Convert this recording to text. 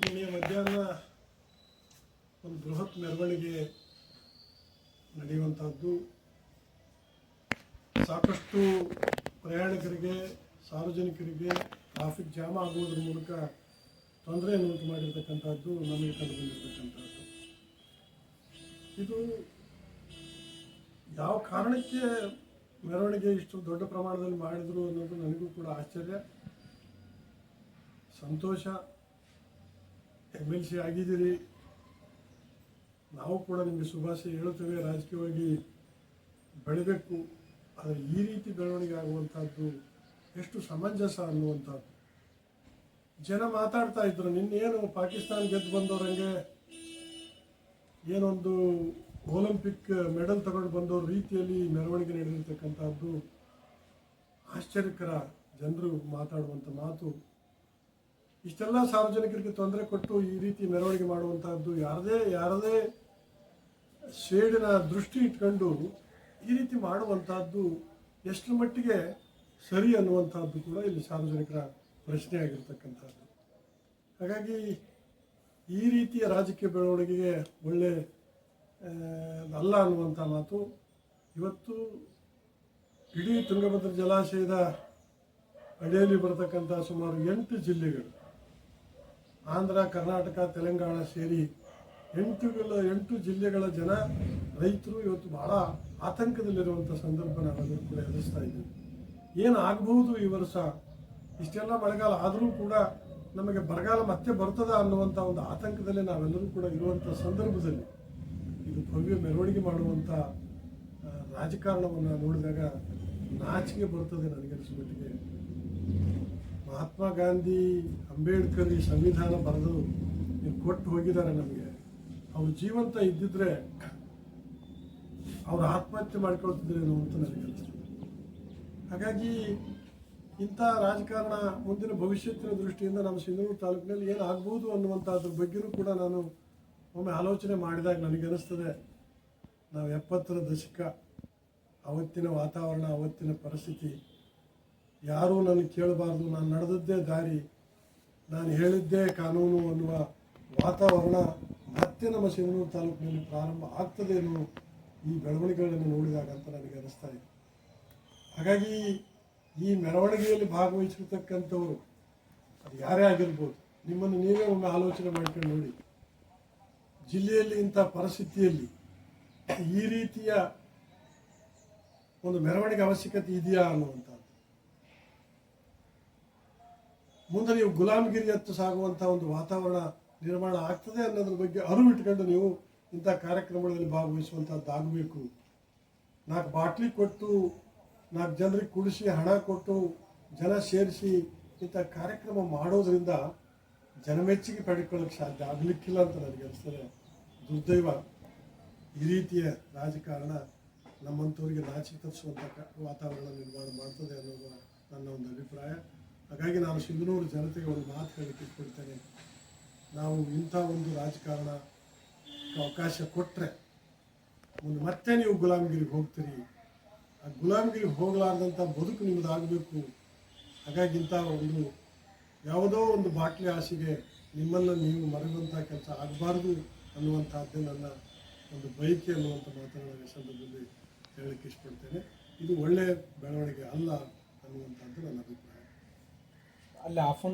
ನಿನ್ನೆ ಮಧ್ಯಾಹ್ನ ಒಂದು ಬೃಹತ್ ಮೆರವಣಿಗೆ ನಡೆಯುವಂಥದ್ದು. ಸಾಕಷ್ಟು ಪ್ರಯಾಣಿಕರಿಗೆ, ಸಾರ್ವಜನಿಕರಿಗೆ ಟ್ರಾಫಿಕ್ ಜಾಮ್ ಆಗುವುದರ ಮೂಲಕ ತೊಂದರೆಯನ್ನು ಉಂಟು ಮಾಡಿರ್ತಕ್ಕಂಥದ್ದು ನಮಗೆ ಕಂಡುಬಂದಿರತಕ್ಕಂಥದ್ದು. ಇದು ಯಾವ ಕಾರಣಕ್ಕೆ ಮೆರವಣಿಗೆ ಇಷ್ಟು ದೊಡ್ಡ ಪ್ರಮಾಣದಲ್ಲಿ ಮಾಡಿದ್ರು ಅನ್ನೋದು ನನಗೂ ಕೂಡ ಆಶ್ಚರ್ಯ. ಸಂತೋಷ. ಎಂ ಎಲ್ ಸಿ ಆಗಿದ್ದೀರಿ. ನಾವು ಕೂಡ ನಿಮಗೆ ಶುಭಾಶಯ ಹೇಳುತ್ತೇವೆ. ರಾಜಕೀಯವಾಗಿ ಬೆಳಿಬೇಕು. ಆದರೆ ಈ ರೀತಿ ಬೆಳವಣಿಗೆ ಆಗುವಂಥದ್ದು ಎಷ್ಟು ಸಮಂಜಸ ಅನ್ನುವಂಥದ್ದು ಜನ ಮಾತಾಡ್ತಾ ಇದ್ರು, ನಿನ್ನೇನು ಪಾಕಿಸ್ತಾನ ಗೆದ್ದು ಬಂದವರಂಗೆ ಏನೊಂದು ಒಲಿಂಪಿಕ್ ಮೆಡಲ್ ತಗೊಂಡು ಬಂದವ್ರ ರೀತಿಯಲ್ಲಿ ಮೆರವಣಿಗೆ ನಡೆದಿರ್ತಕ್ಕಂಥದ್ದು ಆಶ್ಚರ್ಯಕರ ಜನರು ಮಾತಾಡುವಂಥ ಮಾತು. ಇಷ್ಟೆಲ್ಲ ಸಾರ್ವಜನಿಕರಿಗೆ ತೊಂದರೆ ಕೊಟ್ಟು ಈ ರೀತಿ ಮೆರವಣಿಗೆ ಮಾಡುವಂತಹದ್ದು ಯಾರದೇ ಯಾರದೇ ಶೇಡಿನ ದೃಷ್ಟಿ ಇಟ್ಕೊಂಡು ಈ ರೀತಿ ಮಾಡುವಂತಹದ್ದು ಎಷ್ಟು ಮಟ್ಟಿಗೆ ಸರಿ ಅನ್ನುವಂಥದ್ದು ಕೂಡ ಇಲ್ಲಿ ಸಾರ್ವಜನಿಕರ ಪ್ರಶ್ನೆ ಆಗಿರ್ತಕ್ಕಂಥದ್ದು ಹಾಗಾಗಿ ಈ ರೀತಿಯ ರಾಜಕೀಯ ಬೆಳವಣಿಗೆಗೆ ಒಳ್ಳೆ ಅಲ್ಲ ಅನ್ನುವಂಥ ಮಾತು. ಇವತ್ತು ಇಡೀ ತುಂಗಭದ್ರ ಜಲಾಶಯದ ಅಡಿಯಲ್ಲಿ ಬರತಕ್ಕಂಥ ಸುಮಾರು ಎಂಟು ಜಿಲ್ಲೆಗಳು ಆಂಧ್ರ, ಕರ್ನಾಟಕ, ತೆಲಂಗಾಣ ಸೇರಿ ಎಂಟುಗಳ, ಎಂಟು ಜಿಲ್ಲೆಗಳ ಜನ ರೈತರು ಇವತ್ತು ಬಹಳ ಆತಂಕದಲ್ಲಿರುವಂಥ ಸಂದರ್ಭ ನಾವೆಲ್ಲರೂ ಕೂಡ ಎದುರಿಸ್ತಾ ಇದ್ದೀವಿ ಏನು ಆಗಬಹುದು ಈ ವರ್ಷ? ಇಷ್ಟೆಲ್ಲ ಮಳೆಗಾಲ ಆದರೂ ಕೂಡ ನಮಗೆ ಬರಗಾಲ ಮತ್ತೆ ಬರ್ತದ ಅನ್ನುವಂಥ ಒಂದು ಆತಂಕದಲ್ಲಿ ನಾವೆಲ್ಲರೂ ಕೂಡ ಇರುವಂಥ ಸಂದರ್ಭದಲ್ಲಿ ಇದು ಭವ್ಯ ಮೆರವಣಿಗೆ ಮಾಡುವಂಥ ರಾಜಕಾರಣವನ್ನು ನೋಡಿದಾಗ ನಾಚಿಕೆ ಬರ್ತದೆ ನನಗೆ ಮಟ್ಟಿಗೆ. ಮಹಾತ್ಮ ಗಾಂಧಿ ಅಂಬೇಡ್ಕರ್ ಈ ಸಂವಿಧಾನ ಬರೆದು ಕೊಟ್ಟು ಹೋಗಿದ್ದಾರೆ ನಮಗೆ. ಅವ್ರು ಜೀವಂತ ಇದ್ದಿದ್ರೆ ಅವ್ರು ಆತ್ಮಹತ್ಯೆ ಮಾಡ್ಕೊಳ್ತಿದ್ರೇನೋ ಅಂತ ನನಗೆ ಹಾಗಾಗಿ ಇಂಥ ರಾಜಕಾರಣ ಮುಂದಿನ ಭವಿಷ್ಯತ್ತಿನ ದೃಷ್ಟಿಯಿಂದ ನಮ್ಮ ಸಿಂಧನೂರು ತಾಲೂಕಿನಲ್ಲಿ ಏನು ಆಗ್ಬೋದು ಅನ್ನುವಂಥದ್ರ ಬಗ್ಗೆನೂ ಕೂಡ ನಾನು ಒಮ್ಮೆ ಆಲೋಚನೆ ಮಾಡಿದಾಗ ನನಗನ್ನಿಸ್ತದೆ ನಾವು ಎಪ್ಪತ್ತರ ದಶಕ, ಅವತ್ತಿನ ವಾತಾವರಣ, ಅವತ್ತಿನ ಪರಿಸ್ಥಿತಿ ಯಾರೂ ನನಗೆ ಕೇಳಬಾರ್ದು, ನಾನು ನಡೆದದ್ದೇ ದಾರಿ. ನಾನು ಹೇಳಿದ್ದೇ ಕಾನೂನು ಅನ್ನುವ ವಾತಾವರಣ ಮತ್ತೆ ನಮ್ಮ ಶಿವನೂರು ತಾಲೂಕಿನಲ್ಲಿ ಪ್ರಾರಂಭ ಆಗ್ತದೆ ಅನ್ನೋ ಈ ಬೆಳವಣಿಗೆಗಳನ್ನು ನೋಡಿದಾಗ ಅಂತ ನನಗೆ ಅನಿಸ್ತಾ ಇದೆ. ಹಾಗಾಗಿ ಈ ಮೆರವಣಿಗೆಯಲ್ಲಿ ಭಾಗವಹಿಸಿರ್ತಕ್ಕಂಥವ್ರು ಅದು ಯಾರೇ ಆಗಿರ್ಬೋದು, ನಿಮ್ಮನ್ನು ನೀವೇ ಒಮ್ಮೆ ಆಲೋಚನೆ ಮಾಡ್ಕೊಂಡು ನೋಡಿ. ಜಿಲ್ಲೆಯಲ್ಲಿ ಇಂಥ ಪರಿಸ್ಥಿತಿಯಲ್ಲಿ ಈ ರೀತಿಯ ಒಂದು ಮೆರವಣಿಗೆ ಅವಶ್ಯಕತೆ ಇದೆಯಾ ಅನ್ನುವಂಥದ್ದು. ಮುಂದೆ ನೀವು ಗುಲಾಮಗಿರಿಯತ್ತ ಸಾಗುವಂಥ ಒಂದು ವಾತಾವರಣ ನಿರ್ಮಾಣ ಆಗ್ತದೆ ಅನ್ನೋದ್ರ ಬಗ್ಗೆ ಅರಿವು ಇಟ್ಕೊಂಡು ನೀವು ಇಂಥ ಕಾರ್ಯಕ್ರಮಗಳಲ್ಲಿ ಭಾಗವಹಿಸುವಂಥದ್ದಾಗಬೇಕು ನಾಲ್ಕು ಬಾಟ್ಲಿ ಕೊಟ್ಟು, ನಾಲ್ಕು ಜನರಿಗೆ ಕುಡಿಸಿ, ಹಣ ಕೊಟ್ಟು, ಜನ ಸೇರಿಸಿ ಇಂಥ ಕಾರ್ಯಕ್ರಮ ಮಾಡೋದ್ರಿಂದ ಜನಮೆಚ್ಚುಗೆ ಪಡ್ಕೊಳ್ಳೋಕೆ ಸಾಧ್ಯ ಆಗಲಿಕ್ಕಿಲ್ಲ ಅಂತ ನನಗೆ ಅನಿಸ್ತದೆ. ದುರ್ದೈವ ಈ ರೀತಿಯ ರಾಜಕಾರಣ ನಮ್ಮಂಥವ್ರಿಗೆ ನಾಚಿಕೆ ತರಿಸುವಂಥ ವಾತಾವರಣ ನಿರ್ಮಾಣ ಮಾಡ್ತದೆ ಅನ್ನೋದು ನನ್ನ ಒಂದು ಅಭಿಪ್ರಾಯ. ಹಾಗಾಗಿ ನಾನು ಸಿಂಧನೂರು ಜನತೆಗೆ ಒಂದು ಮಾತು ಹೇಳಿ ಇಟ್ಕೊಳ್ತೇನೆ ನಾವು ಇಂಥ ಒಂದು ರಾಜಕಾರಣ ಅವಕಾಶ ಕೊಟ್ಟರೆ ಒಂದು ಮತ್ತೆ ನೀವು ಗುಲಾಮಗಿರಿಗೆ ಹೋಗ್ತೀರಿ. ಆ ಗುಲಾಮಗಿರಿಗೆ ಹೋಗಲಾರ್ದಂಥ ಬದುಕು ನಿಮ್ಮದು ಆಗಬೇಕು ಹಾಗಾಗಿ ಇಂಥ ಒಂದು ಯಾವುದೋ ಒಂದು ಬಾಟ್ಲಿ ಆಸೆಗೆ ನಿಮ್ಮನ್ನು ನೀವು ಮರೆಯುವಂಥ ಕೆಲಸ ಆಗಬಾರ್ದು ಅನ್ನುವಂಥದ್ದೇ ನನ್ನ ಒಂದು ಬಯಕೆ ಅನ್ನುವಂಥ ಈ ಸಂದರ್ಭದಲ್ಲಿ ಹೇಳಕ್ಕೆ ಇಷ್ಟಪಡ್ತೇನೆ. ಇದು ಒಳ್ಳೆಯ ಬೆಳವಣಿಗೆ ಅಲ್ಲ ಅನ್ನುವಂಥದ್ದು ನನ್ನ ಅಭಿಪ್ರಾಯ. ಅಲ್ಲಿ ಆಫ್